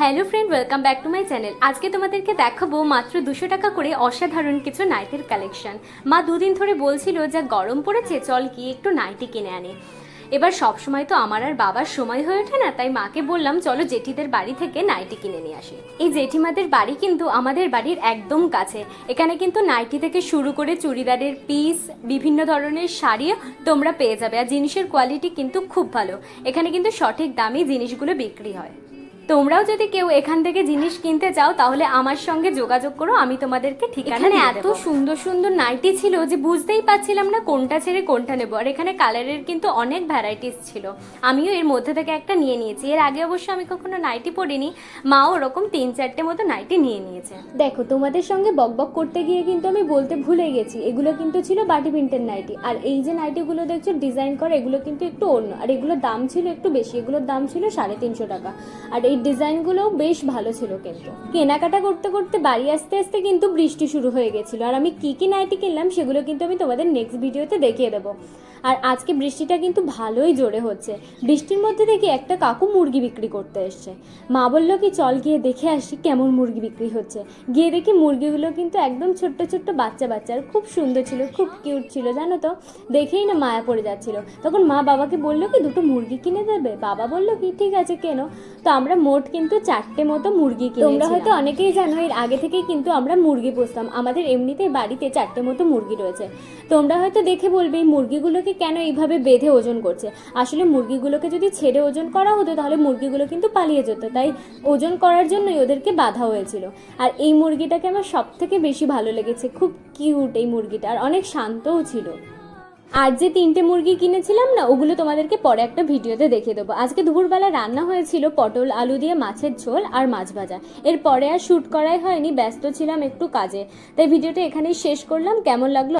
Hello friend, welcome back to my channel. আজকে তোমাদেরকে দেখাবো মাত্র দুশো টাকা করে অসাধারণ কিছু নাইটির কালেকশন। মা দুদিন ধরে বলছিল যা গরম পড়েছে, চল কি একটু নাইটি কিনে আনে। এবার সব সময় তো আমার আর বাবার সময় হয়ে ওঠে না, তাই মাকে বললাম, চলো জেঠিদের বাড়ি থেকে নাইটি কিনে নিয়ে আসি। এই জেঠিমাদের বাড়ি কিন্তু আমাদের বাড়ির একদম কাছে। এখানে কিন্তু নাইটি থেকে শুরু করে চুড়িদারের পিস বিভিন্ন ধরনের শাড়িও তোমরা পেয়ে যাবে। আর জিনিসের কোয়ালিটি কিন্তু খুব ভালো। এখানে কিন্তু সঠিক দামে জিনিসগুলো বিক্রি হয়। তোমরাও যদি কেউ এখান থেকে জিনিস কিনতে চাও তাহলে আমার সঙ্গে যোগাযোগ করো আমি তোমাদেরকে ঠিকানা এখানে এত সুন্দর সুন্দর নাইটি ছিল যে বুঝতেই পারছিলাম না কোনটা ছেড়ে কোনটা নেব আর এখানে কালারের কিন্তু অনেক ভ্যারাইটিস ছিল। আমিও এর মধ্যে থেকে একটা নিয়ে নিয়েছি। এর আগে অবশ্য আমি কখনো নাইটি পরিনি মাও ওরকম তিন চারটে মতো নাইটি নিয়ে নিয়েছে। দেখো তোমাদের সঙ্গে বকবক করতে গিয়ে কিন্তু আমি বলতে ভুলে গেছি এগুলো কিন্তু ছিল বাটি প্রিন্টের নাইটি। আর এই যে নাইটিগুলো দেখছ ডিজাইন করা এগুলো কিন্তু একটু অন্য আর এগুলোর দাম ছিল একটু বেশি এগুলোর দাম ছিল সাড়ে তিনশো টাকা। আর এই ডিজাইনগুলোও বেশ ভালো ছিল কিন্তু। কেনাকাটা করতে করতে বাড়ি আসতে আসতে কিন্তু বৃষ্টি শুরু হয়ে গেছিল। আর আমি কি কি নাইটি কিনলাম সেগুলো কিন্তু আমি তোমাদের নেক্সট ভিডিওতে দেখিয়ে দেবো। আর আজকে বৃষ্টিটা কিন্তু ভালোই জোরে হচ্ছে। বৃষ্টির মধ্যে দেখি একটা কাকু মুরগি বিক্রি করতে এসছে। মা বলল, কি চল গিয়ে দেখে আসি কেমন মুরগি বিক্রি হচ্ছে। গিয়ে দেখি মুরগিগুলো কিন্তু একদম ছোট্ট ছোট্ট বাচ্চা বাচ্চার খুব সুন্দর ছিল, খুব কিউট ছিল, জানো তো? দেখেই না মায়া পড়ে যাচ্ছিল। তখন মা বাবাকে বলল, কি দুটো মুরগি কিনে দেবে? বাবা বলল, কি? ঠিক আছে, কেন। তো আমরা মোট কিন্তু চারটে মতো মুরগি তোমরা হয়তো অনেকেই জানো এর আগে থেকেই কিন্তু আমরা মুরগি পুষতাম। আমাদের এমনিতেই বাড়িতে চারটে মতো মুরগি রয়েছে। তোমরা হয়তো দেখে বলবে এই মুরগিগুলোকে কেন এইভাবে বেঁধে ওজন করছে? আসলে মুরগিগুলোকে যদি ছেড়ে ওজন করা হতো তাহলে মুরগিগুলো কিন্তু পালিয়ে যেত। তাই ওজন করার জন্যই ওদেরকে বাঁধা হয়েছিল। আর এই মুরগিটাকে আমার সব থেকে বেশি ভালো লেগেছে। খুব কিউট এই মুরগিটা আর অনেক শান্তও ছিল। আর যে তিনটে মুরগি কিনেছিলাম না, ওগুলো তোমাদেরকে পরে একটা ভিডিওতে দেখিয়ে দেবো। আজকে দুপুরবেলা রান্না হয়েছিল পটল, আলু দিয়ে মাছের ঝোল আর মাছ ভাজা। এরপরে আর শ্যুট করাই হয়নি, ব্যস্ত ছিলাম একটু কাজে। তাই ভিডিওটা এখানেই শেষ করলাম। কেমন লাগল?